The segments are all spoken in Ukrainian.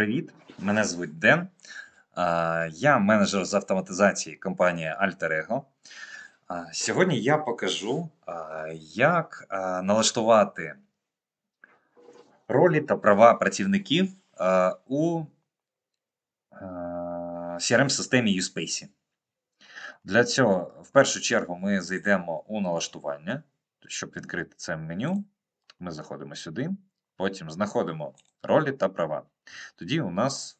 Привіт, мене звуть Ден. Я менеджер з автоматизації компанії Alter А, Сьогодні я покажу, як налаштувати ролі та права працівників у CRM-системі USpace. Для цього, в першу чергу, ми зайдемо у налаштування, щоб відкрити це меню. Ми заходимо сюди, потім знаходимо ролі та права. Тоді у нас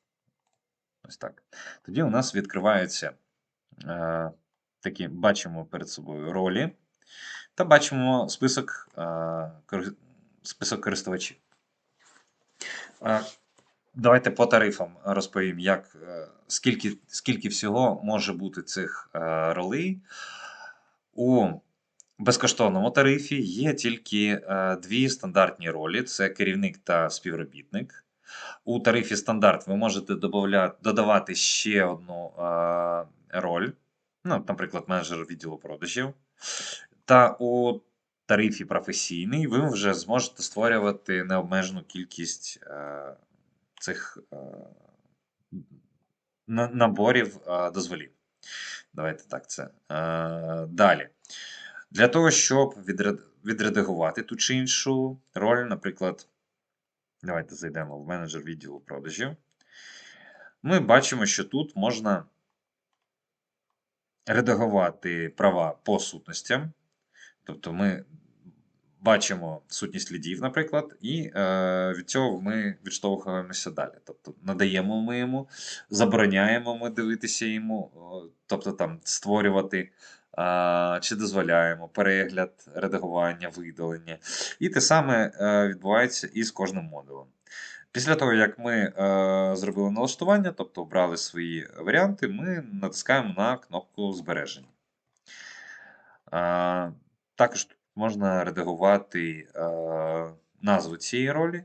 ось так. Тоді у нас відкриваються е, такі, бачимо перед собою ролі та бачимо список, е, список користувачів. Е, давайте по тарифам розповім, як, е, скільки, скільки всього може бути цих е, ролей. У безкоштовному тарифі є тільки е, дві стандартні ролі: це керівник та співробітник. У тарифі стандарт ви можете додавати ще одну роль, ну, наприклад, менеджер відділу продажів. Та у тарифі професійний ви вже зможете створювати необмежену кількість е, цих е, наборів дозволів. Давайте так це. Е, далі. Для того, щоб відредагувати ту чи іншу роль, наприклад, давайте зайдемо в менеджер відділу продажів. Ми бачимо, що тут можна редагувати права по сутностям. Тобто ми бачимо сутність лідів, наприклад, і е, від цього ми відштовхуємося далі. Тобто надаємо ми йому, забороняємо ми дивитися йому, тобто там створювати, чи дозволяємо перегляд, редагування, видалення. І те саме е, відбувається і з кожним модулем. Після того, як ми е, зробили налаштування, тобто обрали свої варіанти, ми натискаємо на кнопку збереження. Також можна редагувати е, назву цієї ролі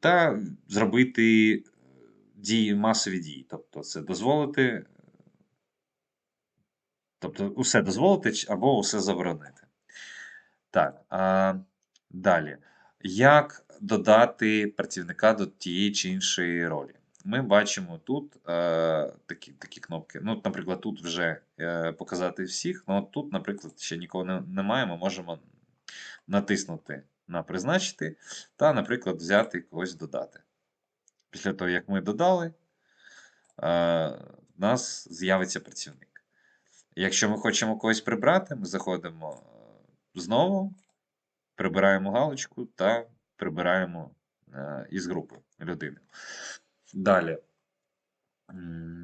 та зробити дії, масові дії. Тобто це дозволити, тобто усе дозволити або усе заборонити. Так, а, далі. Як додати працівника до тієї чи іншої ролі? Ми бачимо тут е, такі, такі кнопки. Ну, наприклад, тут вже е, показати всіх. Ну, тут, наприклад, ще нікого не, немає. Ми можемо натиснути на призначити та, наприклад, взяти когось додати. Після того, як ми додали, е, в нас з'явиться працівник. Якщо ми хочемо когось прибрати, ми заходимо е, знову, прибираємо галочку та прибираємо е, із групи людини. Далі.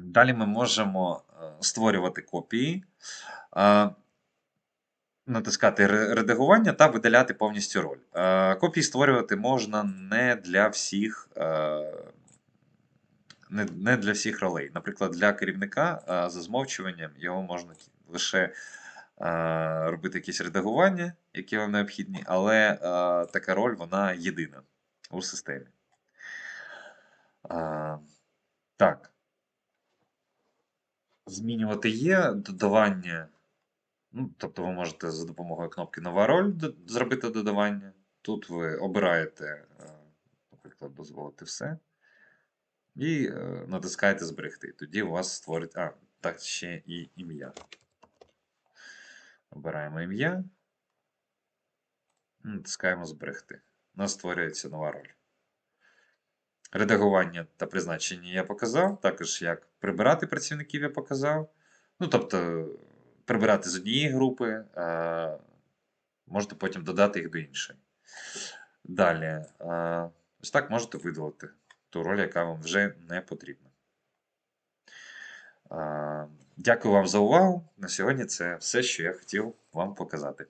Далі ми можемо е, створювати копії, натискати редагування та видаляти повністю роль. Копії створювати можна не для всіх. Не, не для всіх ролей. Наприклад, для керівника за змовчуванням його можна лише робити якісь редагування, які вам необхідні, але така роль вона єдина у системі. Так. Змінювати є додавання. Ну, тобто ви можете за допомогою кнопки Нова роль зробити додавання. Тут ви обираєте, наприклад, дозволити все. І е, натискаєте зберегти. Тоді у вас створить. А, так, ще і ім'я. Обираємо ім'я. Натискаємо зберегти. У нас створюється нова роль. Редагування та призначення я показав. Також як прибирати працівників я показав. Ну, тобто, прибирати з однієї групи, е, можете потім додати їх до іншої. Далі, е, ось так можете видалити ту роль, яка вам вже не потрібна. Дякую вам за увагу. На сьогодні це все, що я хотів вам показати.